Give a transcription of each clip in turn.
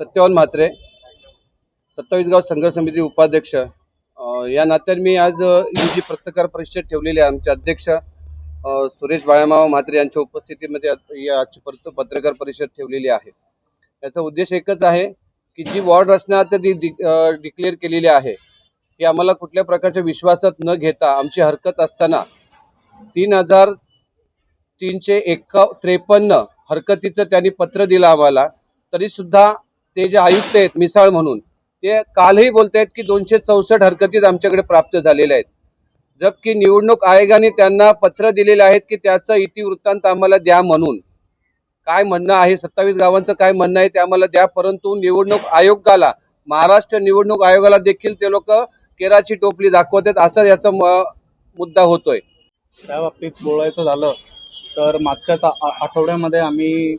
सत्यवान म्हात्रे सत्तावीस गाव संघर्ष समिती उपाध्यक्ष. या नात्याने मी आज ही जी पत्रकार परिषद ठेवलेली आहे आमचे अध्यक्ष सुरेश बाळामाव म्हात्रे यांच्या उपस्थितीमध्ये आज- आजची पत्र- पत्रकार परिषद ठेवलेली आहे. याचा उद्देश एकच आहे की जी वॉर्ड रचना आता ती डिक्लेअर केलेली आहे की आम्हाला कुठल्या प्रकारच्या विश्वासात न घेता आमची हरकत असताना तीन हजार तीनशे एका त्रेपन्न हरकतीचं त्यांनी पत्र दिलं आम्हाला तरीसुद्धा ते जे आयुक्त आहेत मिसाळ म्हणून ते कालही बोलत आहेत की दोनशे चौसष्ट हरकतीच आमच्याकडे प्राप्त झालेल्या आहेत. जबकी निवडणूक आयोगाने त्यांना पत्र दिलेले आहेत की त्याचा इतिवृत्तांत आम्हाला द्या म्हणून. काय म्हणणं आहे सत्तावीस गावांचं काय म्हणणं आहे ते आम्हाला द्या परंतु निवडणूक आयोगाला महाराष्ट्र निवडणूक आयोगाला देखील ते लोक केराची टोपली दाखवत आहेत असा याचा मुद्दा होतोय. त्या बाबतीत बोलायचं झालं तर मागच्या आठवड्यामध्ये आम्ही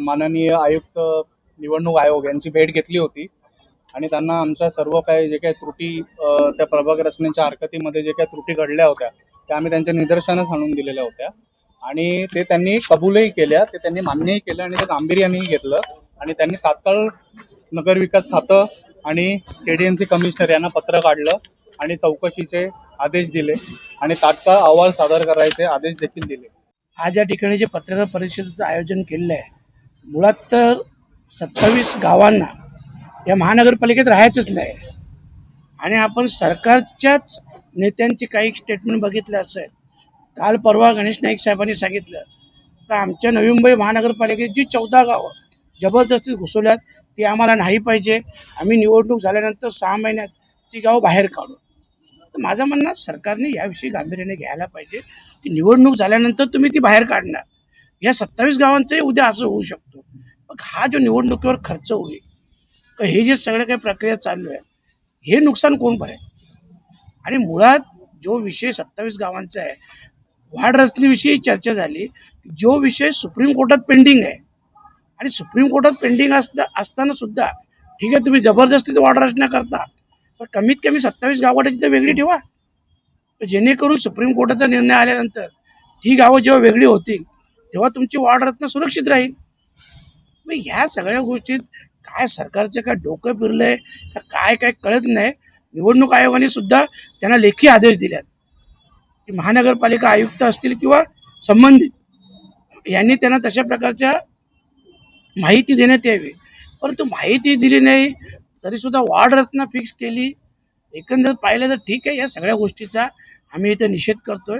माननीय आयुक्त निवडणूक आयोग यांची भेट घेतली होती. आणि त्यांना आमच्या सर्व काही जे काही त्रुटी त्या प्रभाग रचनेच्या हरकतीमध्ये जे काही त्रुटी घडल्या होत्या त्या आम्ही त्यांच्या निदर्शनास आणून दिलेल्या होत्या. आणि ते त्यांनी कबूलही केल्या ते त्यांनी मान्यही केलं आणि ते गांभीर्यानेही घेतलं. आणि त्यांनी तात्काळ नगर विकास खातं आणि के डी सी कमिशनर यांना पत्र काढलं आणि चौकशीचे आदेश दिले आणि तात्काळ अहवाल सादर करायचे आदेश देखील दिले. आज या ठिकाणी जे पत्रकार परिषदेचं आयोजन केलेलं आहे मुळात तर सत्तावीस गावांना या महानगरपालिकेत राहायचंच नाही. आणि आपण सरकारच्याच नेत्यांची काही स्टेटमेंट बघितले असेल काल परवा गणेश नाईक साहेबांनी सांगितलं तर आमच्या नवी मुंबई महानगरपालिकेत जी चौदा गावं जबरदस्ती घुसवल्यात ती आम्हाला नाही पाहिजे. आम्ही निवडणूक झाल्यानंतर सहा महिन्यात ती गावं बाहेर काढू. तर माझं म्हणणं सरकारने याविषयी गांभीर्याने घ्यायला पाहिजे की निवडणूक झाल्यानंतर तुम्ही ती बाहेर काढणार. या सत्तावीस गावांचंही उद्या असं होऊ शकतो. मग हा जो निवडणुकीवर खर्च होईल तर हे जे सगळं काही प्रक्रिया चालू आहे हे नुकसान कोण भरेल? आणि मुळात जो विषय सत्तावीस गावांचा आहे वाढ रचनेविषयी चर्चा झाली जो विषय सुप्रीम कोर्टात पेंडिंग आहे आणि सुप्रीम कोर्टात पेंडिंग असता असताना सुद्धा ठीक आहे तुम्ही जबरदस्तीत वाढ रचना करता पण कमीत कमी सत्तावीस गावाची तर वेगळी ठेवा. जेणेकरून सुप्रीम कोर्टाचा निर्णय आल्यानंतर ती गावं जेव्हा वेगळी होतील तेव्हा तुमची वाढ रचना सुरक्षित राहील. मग ह्या सगळ्या गोष्टीत काय सरकारचं काय डोकं फिरलंय का काय काय कळत नाही. निवडणूक आयोगाने सुद्धा त्यांना लेखी आदेश दिल्यात की महानगरपालिका आयुक्त असतील किंवा संबंधित यांनी त्यांना तशा प्रकारच्या माहिती देण्यात यावी. परंतु माहिती दिली नाही तरीसुद्धा वार्ड रचना फिक्स केली. एकंदर पाहिलं तर ठीक आहे या सगळ्या गोष्टीचा आम्ही इथे निषेध करतोय.